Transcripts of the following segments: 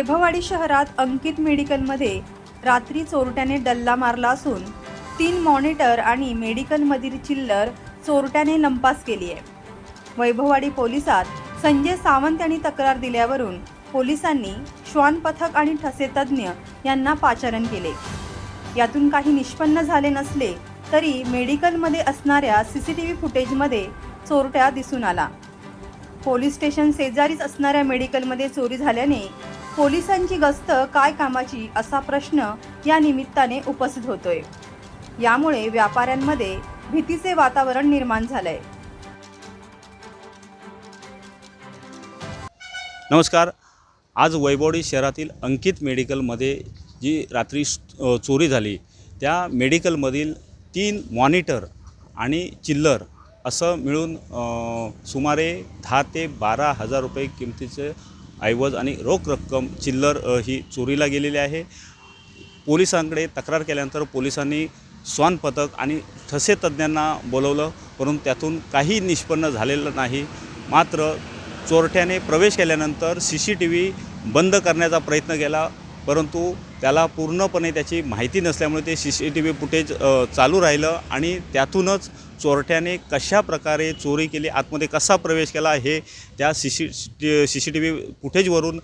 वैभववाडी शहरात अंकित मेडिकलमध्ये रात्री चोरट्याने डल्ला मारला असून तीन मॉनिटर आणि मेडिकलमधील चिल्लर चोरट्याने लंपास केली आहे. वैभववाडी पोलिसात संजय सावंत यांनी तक्रार दिल्यावरून पोलिसांनी श्वान पथक आणि ठसे तज्ज्ञ यांना पाचारण केले. यातून काही निष्पन्न झाले नसले तरी मेडिकलमध्ये असणाऱ्या सी सी टी व्ही फुटेजमध्ये चोरट्या दिसून आला. पोलीस स्टेशन शेजारीच असणाऱ्या मेडिकलमध्ये चोरी झाल्याने पोलिसांची गस्त काय कामाची असा प्रश्न या निमित्ताने उपस्थित होतोय. यामुळे व्यापाऱ्यांमध्ये भीतीचे वातावरण निर्माण झालंय. नमस्कार. आज वैभवडी शहरातील अंकित मेडिकलमध्ये जी रात्री चोरी झाली त्या मेडिकलमधील तीन मॉनिटर आणि चिल्लर असं मिळून सुमारे दहा ते बारा हजार रुपये किमतीचे ऐवज आणि रोख रक्कम चिल्लर ही चोरीला गेलेली आहे. पोलिसांकडे तक्रार केल्यानंतर पोलिसांनी स्वान पथक आणि ठसे तज्ज्ञांना बोलवलं परंतु त्यातून काही निष्पन्न झालेलं नाही. मात्र चोरट्याने प्रवेश केल्यानंतर सी सी टी व्ही बंद करण्याचा प्रयत्न केला परंतु त्याला पूर्णपणे त्याची माहिती नसल्यामुळे ते C C T V footage चालू राहिलं आणि त्यातूनच चोरट्याने कशा प्रकारे चोरी केली आतमध्ये कसा प्रवेश केला हे त्या C C C C T V फुटेजवरून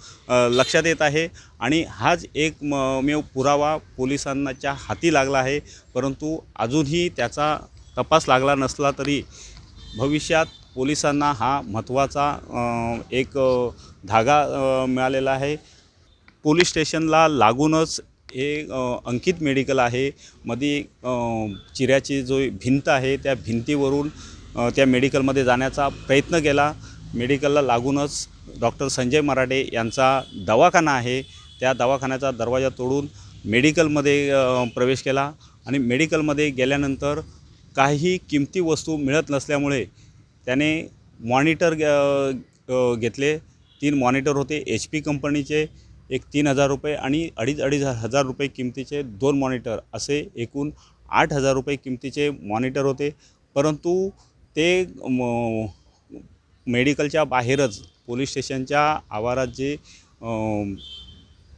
लक्षात येत आहे. आणि हाच एक म मेव पुरावा पोलिसांच्या हाती लागला आहे. परंतु अजूनही त्याचा तपास लागला नसला तरी भविष्यात पोलिसांना हा महत्त्वाचा एक धागा मिळालेला आहे. पोलीस स्टेशनला लागूनच हे अंकित मेडिकल आहे. मध्ये चिऱ्याची जो भिंत आहे त्या भिंतीवरून त्या मेडिकलमध्ये जाण्याचा प्रयत्न केला. मेडिकलला लागूनच डॉक्टर संजय मराठे यांचा दवाखाना आहे. त्या दवाखान्याचा दरवाजा तोडून मेडिकलमध्ये प्रवेश केला आणि मेडिकलमध्ये गेल्यानंतर काही किमती वस्तू मिळत नसल्यामुळे त्याने मॉनिटर ग- घेतले. तीन मॉनिटर होते. एच पी कंपनीचे एक तीन हजार रुपये आणि अडीच अडीच हजार रुपये किमतीचे दोन मॉनिटर असे एकूण आठ हजार रुपये किमतीचे मॉनिटर होते. परंतु ते म- मेडिकलच्या बाहेरच पोलीस स्टेशनच्या आवारात जे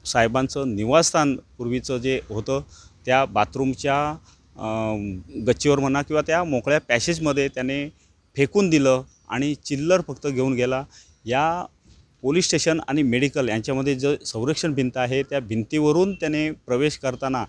साहेबांचं निवासस्थान पूर्वीचं जे होतं त्या बाथरूमच्या गच्चीवर म्हणा किंवा त्या मोकळ्या पॅसेजमध्ये त्याने फेकून दिलं आणि चिल्लर फक्त घेऊन गेला. या पोलीस स्टेशन आणि मेडिकल यांच्यामध्ये जो संरक्षण भिंत आहे त्या भिंतीवरून त्याने प्रवेश करताना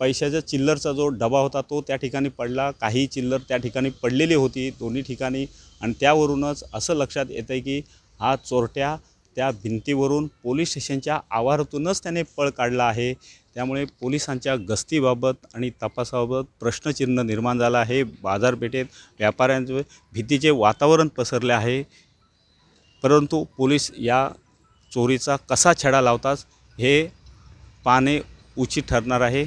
पैशाच्या चिल्लरचा जो डबा होता तो त्या ठिकाणी पडला. काही चिल्लर त्या ठिकाणी पडलेली होती दोन्ही ठिकाणी. आणि त्यावरूनच असं लक्षात येतं आहे की हा चोरट्या त्या भिंतीवरून पोलीस स्टेशनच्या आवारातूनच त्याने पळ काढला आहे. त्यामुळे पोलिसांच्या गस्तीबाबत आणि तपासाबाबत प्रश्नचिन्ह निर्माण झालं आहे. बाजारपेठेत व्यापाऱ्यांचे भीतीचे वातावरण पसरले आहे. परंतु पोलीस या चोरीचा कसा छडा लावतात हे पाहणे उचित ठरणार आहे.